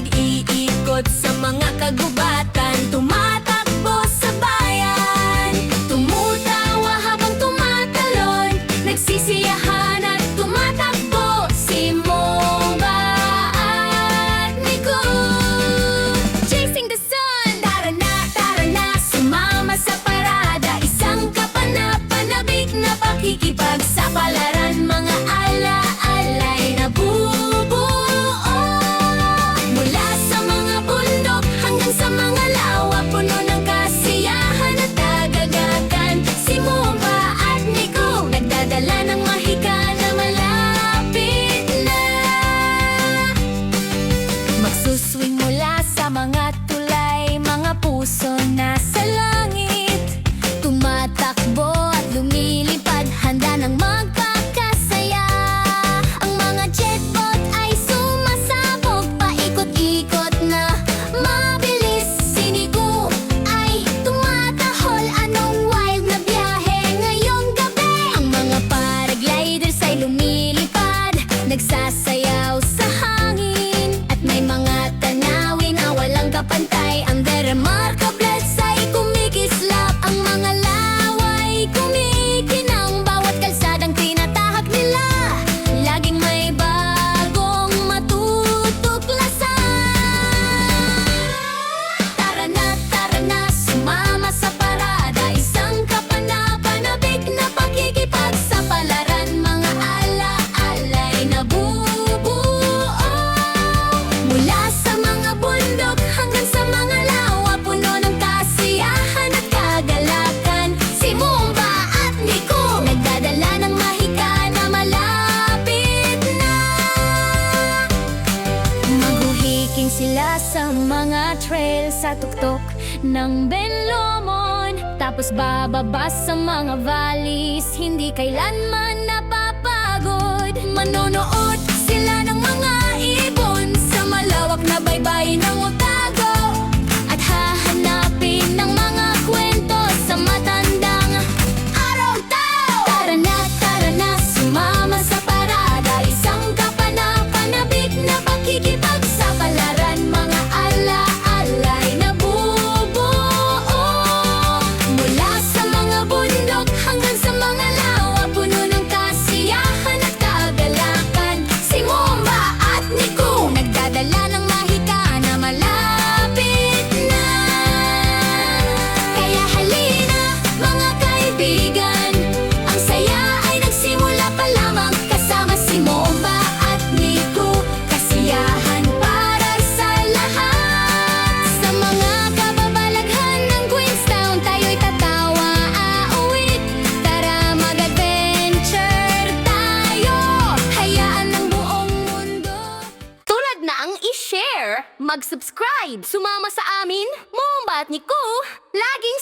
nag-iikot sa mga kagubatan. Tumatakbo sa bayan. Tumutawa habang tumatalon. Nagsisiyahan at tumatakbo. Si Moba at Nico. Chasing the sun. Tara na, tara na. Sumama sa parada. Isang kapanapanabik na pakikipag sa palara. Sasaya Sila sa mga trail sa tuktok ng Benlomon Tapos bababa sa mga valleys Hindi kailanman napapagod. Manonood sila ng mga ibon Sa malawak na baybayin ng mag-subscribe, sumama sa amin, mumbat ni Ku, laging